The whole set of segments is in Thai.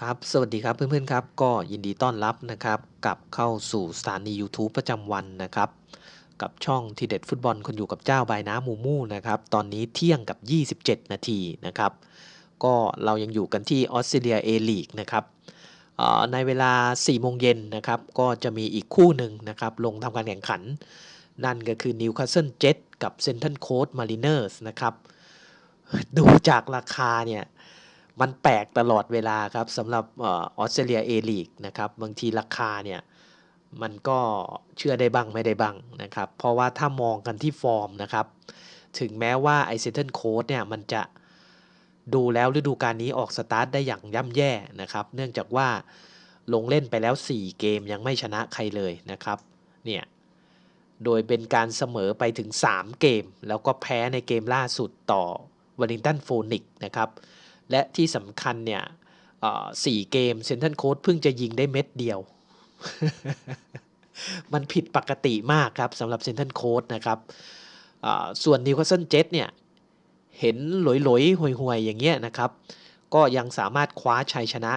ครับ สวัสดีครับเพื่อนๆครับก็ยินดีต้อนรับนะครับกลับเข้าสู่สถานี YouTube ประจำวันนะครับ กับช่องทีเด็ดฟุตบอลคนอยู่กับเจ้าบายน้ำมูมูนะครับ ตอนนี้เที่ยงกับ 27 นาทีนะครับ ก็เรายังอยู่กันที่ออสเตรเลียเอลีกนะครับในเวลา 4 โมงเย็นนะครับ ก็จะมีอีกคู่หนึ่งนะครับ ลงทำการแข่งขัน นั่นก็คือนิวคาสเซิลเจ็ตกับเซนทันโค s มารีเนอร์สนะครับ ดูจากราคาเนี่ย มันแปลกตลอดเวลาครับสำหรับออสเตรเลียเอลีกนะครับบางทีราคาเนี่ยมันก็เชื่อได้บ้างไม่ได้บ้างนะครับ เพราะว่าถ้ามองกันที่ฟอร์มนะครับ ถึงแม้ว่าไอเซนเทนโค้ดเนี่ยมันจะดูแล้วฤดูกาลนี้ออกสตาร์ทได้อย่างย่ำแย่นะครับ เนื่องจากว่าลงเล่นไปแล้ว 4 เกมยังไม่ชนะใครเลยนะครับเนี่ยโดยเป็นการเสมอไปถึง 3 เกม แล้วก็แพ้ในเกมล่าสุดต่อวอลิงตันโฟนิกนะครับ และที่สำคัญเนี่ยสี่เกมเซนทันโค้ดเพิ่งจะยิงได้เม็ดเดียว มันผิดปกติมากครับสำหรับเซนทันโค้ดนะครับส่วนนิวคาสเซิลเจ็ตเนี่ย เห็นหลอยๆห่วยๆ อย่างเงี้ยนะครับ ก็ยังสามารถคว้าชัยชนะ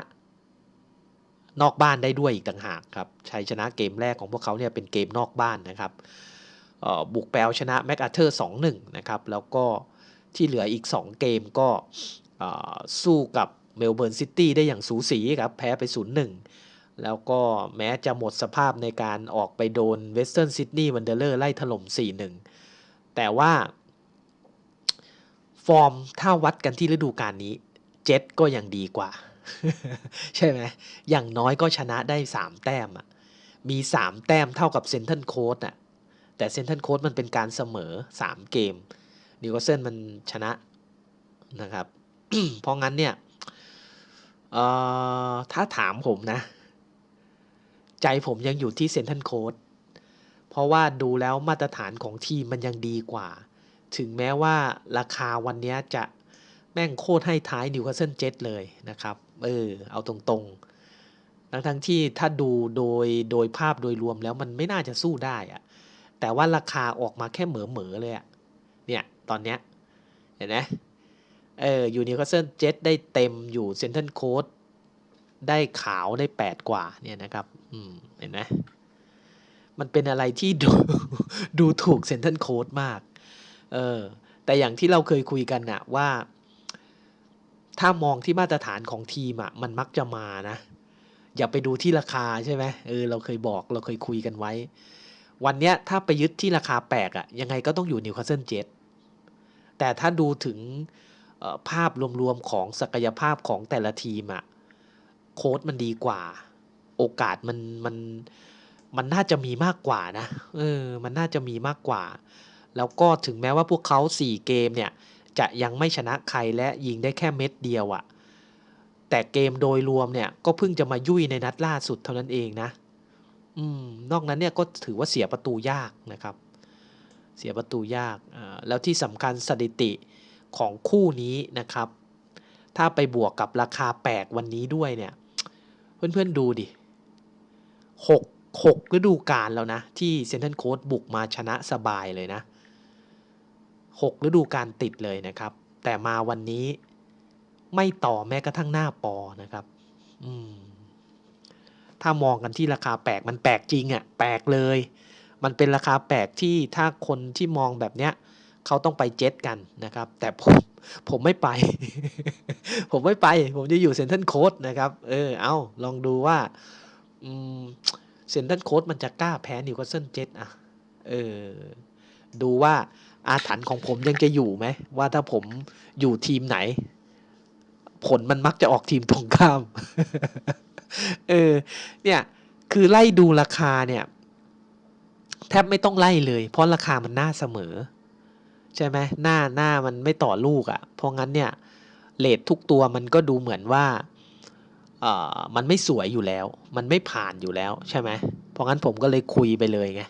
นอกบ้านได้ด้วยอีกต่างหากครับชัยชนะเกมแรกของพวกเขาเนี่ยเป็นเกมนอกบ้านนะครับบุกแปลชนะแม็กอาเธอร์ 2-1 นะครับ แล้วก็ที่เหลืออีก 2 เกมก็ สู้กับเมลเบิร์นซิตี้ได้อย่างสูสีครับ แพ้ไป 0-1 แล้วก็แม้จะหมดสภาพในการออกไปโดนเวสเทิร์นซิดนีย์วันเดอร์เลอร์ไล่ถล่ม 4-1 แต่ว่า ฟอร์มถ้าวัดกันที่ฤดูกาลนี้ เจ็ตก็ยังดีกว่า ใช่ไหม อย่างน้อยก็ชนะได้ 3 แต้มอะมี 3 แต้มเท่ากับเซนทันโค้ดอะแต่เซนทันโค้ดมันเป็นการเสมอ 3 เกมนิวคาสเซิลมันชนะนะครับ เพราะงั้นเนี่ยถ้าถามผมนะ ใจผมยังอยู่ที่เซนทันโค้ดเพราะว่าดูแล้วมาตรฐานของทีมมันยังดีกว่า ถึงแม้ว่าราคาวันนี้จะแม่งโคตรให้ท้ายนิวคาสเซิลเจ็ตเลยนะครับ เออ เอาตรงๆ ทั้งทั้งที่ถ้าดูโดยโดยภาพโดยรวมแล้วมันไม่น่าจะสู้ได้อะแต่ว่าราคาออกมาแค่เหมือเหมือเลยอะเนี่ย ตอนเนี้ยเห็นไหม เอออยู่นิวคาสเซิลเจ็ตได้เต็มอยู่เซนเทนโค้ดได้ขาวได้แปดกว่าเนี่ยนะครับอืมเห็นไหมมันเป็นอะไรที่ดูดูถูกเซนเทนโค้ดมากเออแต่อย่างที่เราเคยคุยกันนะว่า ถ้ามองที่มาตรฐานของทีมอะ่ะมันมักจะมานะ อย่าไปดูที่ราคาใช่ไหมเออเราเคยบอกเราเคยคุยกันไว้ วันเนี้ยถ้าไปยึดที่ราคาแปลกอะ่ะยังไงก็ต้องอยู่นิวคาสเซิลเจ็ตแต่ถ้าดูถึง ภาพรวมๆของศักยภาพของแต่ละทีมอะโค้ดมันดีกว่า โอกาสมันมันมันน่าจะมีมากกว่านะเออมันน่าจะมีมากกว่า แล้วก็ถึงแม้ว่าพวกเขา 4 เกมเนี่ย จะยังไม่ชนะใครและยิงได้แค่เม็ดเดียวอะแต่เกมโดยรวมเนี่ยก็เพิ่งจะมายุ่ยในนัดล่าสุดเท่านั้นเองนะอืมนอกนั้นเนี่ยก็ถือว่าเสียประตูยากนะครับ เสียประตูยาก แล้วที่สำคัญสถิติ ของคู่นี้นะครับ ถ้าไปบวกกับราคาแปลกวันนี้ด้วยเนี่ย เพื่อนๆดูดิหกหกฤดูกาลแล้วนะ ที่เซนทันโค้ดบุกมาชนะสบายเลยนะหกฤดูกาลติดเลยนะครับ แต่มาวันนี้ไม่ต่อแม้กระทั่งหน้าปอนะครับอืมถ้ามองกันที่ราคาแปลกมันแปลกจริงอะ่ะแปลกเลย มันเป็นราคาแปลกที่ถ้าคนที่มองแบบเนี้ย เขาต้องไปเจ็ตกันนะครับ แต่ผมผมไม่ไป ผมไม่ไป ผมจะอยู่เซนทันโค้ดนะครับ เออ เอาลองดูว่าเซนทันโค้ดมันจะกล้าแพ้นิวคาสเซิลเจ็ตอะ เออ ดูว่าอาถรรพ์ของผมยังจะอยู่ไหม ว่าถ้าผมอยู่ทีมไหน ผลมันมักจะออกทีมตรงข้าม เออ เนี่ย คือไล่ดูราคาเนี่ย แทบไม่ต้องไล่เลย เพราะราคามันน่าเสมอ ใช่ไหมหน้าหน้ามันไม่ต่อลูกอะ่ะ เพราะงั้นเนี่ยเลททุกตัวมันก็ดูเหมือนว่าเอ่อมันไม่สวยอยู่แล้ว มันไม่ผ่านอยู่แล้วใช่ไหมเพราะงั้นผมก็เลยคุยไปเลยไง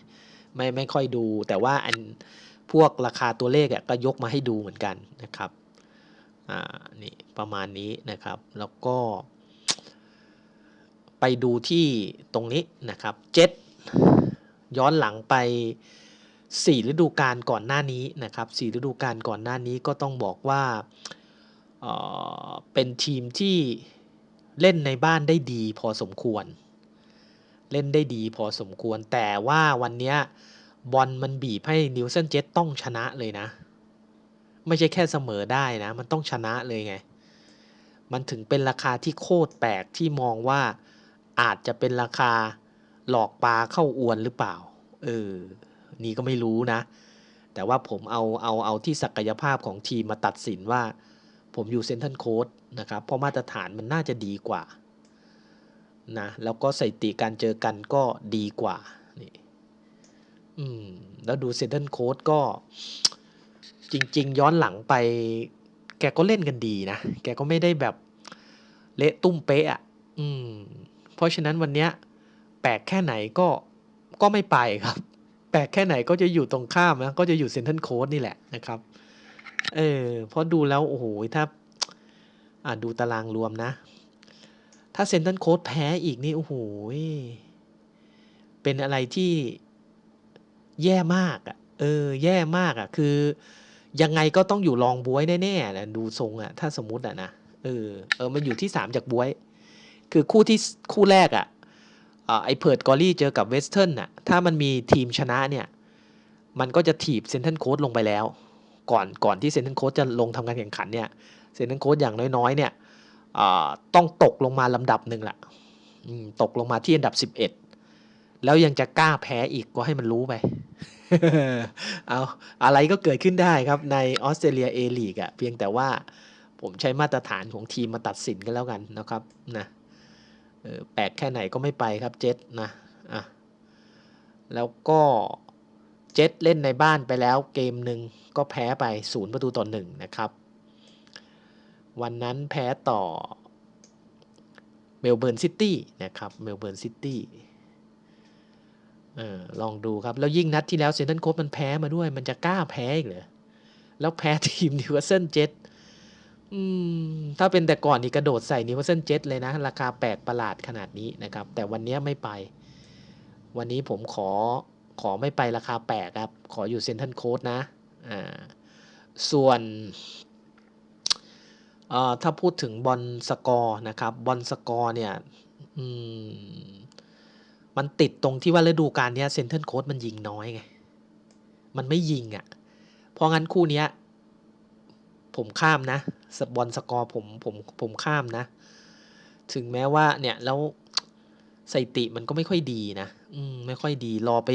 ไม่ไม่ค่อยดู แต่ว่าอันพวกราคาตัวเลขอะก็ยกมาให้ดูเหมือนกันนะครับอ่านี่ประมาณนี้นะครับ แล้วก็ ไปดูที่ตรงนี้นะครับเจ็ดย้อนหลังไป สี่ฤดูกาลก่อนหน้านี้นะครับสี่ฤดูกาลก่อนหน้านี้ก็ต้องบอกว่าเเป็นทีมที่เล่นในบ้านได้ดีพอสมควร เล่นได้ดีพอสมควร แต่ว่าวันนี้บอลมันบีบให้นิวเซนเจ็ตต้องชนะเลยนะ ไม่ใช่แค่เสมอได้นะ มันต้องชนะเลยไง มันถึงเป็นราคาที่โคตรแปลกที่มองว่าอาจจะเป็นราคาหลอกปลาเข้าอวนหรือเปล่า เออ นี่ก็ไม่รู้นะ แต่ว่าผมเอาเอาเอาที่ศักยภาพของทีมมาตัดสินว่า ผมอยู่เซนทันโค้ดนะครับเพราะมาตรฐานมันน่าจะดีกว่านะแล้วก็สถิติการเจอกันก็ดีกว่านี่อืมแล้วดูเซนทันโค้ดก็จริง ๆ ย้อนหลังไป แกก็เล่นกันดีนะ แกก็ไม่ได้แบบเละตุ้มเป๊ะอะอืมเพราะฉะนั้นวันเนี้ยแปลกแค่ไหนก็ก็ไม่ไปครับ ปลกแค่ไหนก็จะอยู่ตรงข้ามนะก็จะอยู่เซนทันโค้ดนี่แหละนะครับ เออเพราะดูแล้ว โอ้โห ถ้า อ่าดูตารางรวมนะ ถ้าเซนทันโค้ดแพ้อีกนี่ โอ้โห เป็นอะไรที่แย่มากอะ่ะ เออ แย่มากอะ่ะ คือ ยังไงก็ต้องอยู่รองบวยแน่ๆนะดูทรงอะ่ะ ถ้าสมมติอะนะ เออ เออ มันอยู่ที่สามจากบวย คือคู่ที่คู่แรกอะ่ะ ไอเพิร์ดกอรี่เจอกับเวสเทิร์นน่ะถ้ามันมีทีมชนะเนี่ยมันก็จะถีบเซนทันโค้ดลงไปแล้ว ก่อนก่อนที่เซนทันโค้ดจะลงทำการแข่งขันเนี่ยเซนทันโค้ดอย่างน้อยๆเนี่ยต้องตกลงมาลำดับหนึ่งแหละตกลงมาที่อันดับ 11 แล้วยังจะกล้าแพ้อีกก็ให้มันรู้ไปเอาอะไรก็เกิดขึ้นได้ครับในออสเตรเลียเอลีกอะเพียงแต่ว่าผมใช้มาตรฐานของทีมมาตัดสินกันแล้วกันนะครับนะ แปลกแค่ไหนก็ไม่ไปครับเจ็ตนะอะแล้วก็เจ็ตเล่นในบ้านไปแล้วเกมหนึ่งก็แพ้ไปศูนย์ประตูต่อหนึ่งนะครับ วันนั้นแพ้ต่อเมลเบิร์นซิตี้นะครับเมลเบิร์นซิตี้ลองดูครับ แล้วยิ่งนัดที่แล้วเซนตันโคบมันแพ้มาด้วย มันจะกล้าแพ้อีกเหรอแล้วแพ้ทีมนิวคาสเซิลเจ็ต ถ้าเป็นแต่ก่อนนี่กระโดดใส่นิวเซิลเจ็ตเลยนะ ราคาแปลกประหลาดขนาดนี้นะครับ แต่วันนี้ไม่ไป วันนี้ผมขอขอไม่ไปราคาแปลกครับ ขออยู่เซนทันโค้ดนะอ่าส่วนถ้าพูดถึงบอลสกอร์นะครับบอลสกอร์เนี่ยมันติดตรงที่ว่าฤดูกาลนี้เซนเทนโค้ดมันยิงน้อยไง มันไม่ยิงอะ่ะ เพราะงั้นคู่นี้ ผมข้ามนะสบอลสกอร์ผมผมผมข้ามนะ ถึงแม้ว่าเนี่ยแล้วสถิติมันก็ไม่ค่อยดีนะอืมไม่ค่อยดี รอไป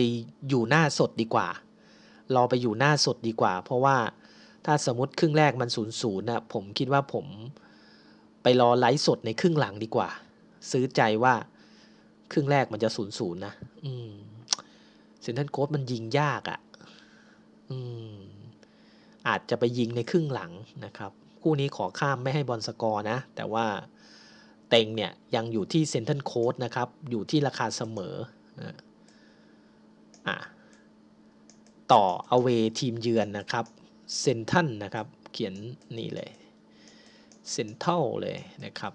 อยู่หน้าสดดีกว่า รอไปอยู่หน้าสดดีกว่า เพราะว่าถ้าสมมติครึ่งแรกมันศูนย์ศูนย์นะผมคิดว่าผมไปรอไลฟ์สดในครึ่งหลังดีกว่า ซื้อใจว่าครึ่งแรกมันจะศูนย์ศูนย์นะ อืมเซนทันโค้ดมันยิงยากอะ่ะ อืม อาจจะไปยิงในครึ่งหลังนะครับคู่นี้ขอข้ามไม่ให้บอลสกอร์นะ แต่ว่าเต็งเนี่ยยังอยู่ที่เซนทันโค้ดนะครับ อยู่ที่ราคาเสมออะต่อเอาเวทีมเยือนนะครับเซนทันนะครับ เขียนนี่เลยเซนเท่าเลยนะครับ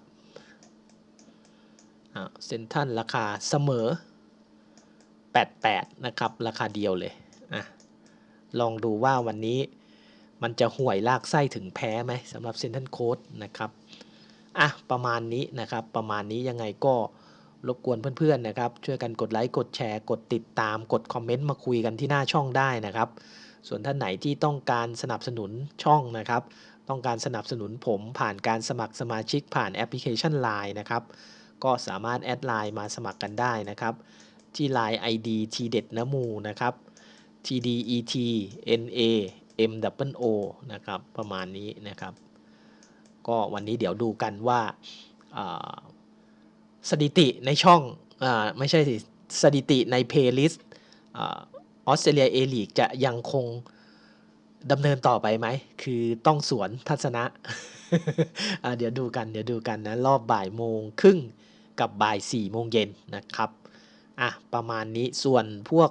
เซนทันราคาเสมอ 88 นะครับ ราคาเดียวเลยอะลองดูว่าวันนี้ มันจะห่วยลากไส้ถึงแพ้ไหมสำหรับเซนทันโค้ดนะครับอะประมาณนี้นะครับ ประมาณนี้ยังไงก็รบกวนเพื่อนๆนะครับ ช่วยกันกดไลค์กดแชร์ กดติดตามกดคอมเมนต์มาคุยกันที่หน้าช่องได้นะครับ ส่วนท่านไหนที่ต้องการสนับสนุนช่องนะครับ ต้องการสนับสนุนผมผ่านการสมัครสมาชิกผ่านแอปพลิเคชัน Line นะครับ ก็สามารถแอดไลน์มาสมัครกันได้นะครับ ที่ Line ID ทีเด็ดนมูนะครับ T D E T N A M W O นะครับ ประมาณนี้นะครับ ก็วันนี้เดี๋ยวดูกันว่าสถิติในช่องอไม่ใช่สิสถิติในเพลย์ลิสต์ออสเตรเลียเอลีกจะยังคงดำเนินต่อไปไหม คือต้องสวนทัศนะ เดี๋ยวดูกัน เดี๋ยวดูกันนะ รอบบ่ายโมงครึ่งกับบ่าย4โมงเย็นนะครับ อะ ประมาณนี้ ส่วนพวก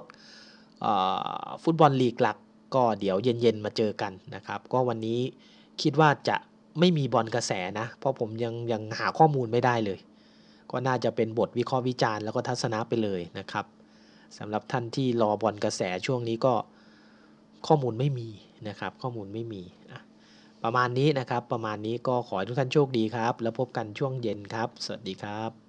ฟุตบอลลีกหลัก ก็เดี๋ยวเย็นๆมาเจอกันนะครับ ก็วันนี้คิดว่าจะไม่มีบอลกระแสนะ เพราะผมยังยังหาข้อมูลไม่ได้เลย ก็น่าจะเป็นบทวิเคราะห์วิจารณ์แล้วก็ทัศนะไปเลยนะครับสำหรับท่านที่รอบอลกระแสช่วงนี้ก็ข้อมูลไม่มีนะครับ ข้อมูลไม่มีประมาณนี้นะครับ ประมาณนี้ก็ขอให้ทุกท่านโชคดีครับ แล้วพบกันช่วงเย็นครับ สวัสดีครับ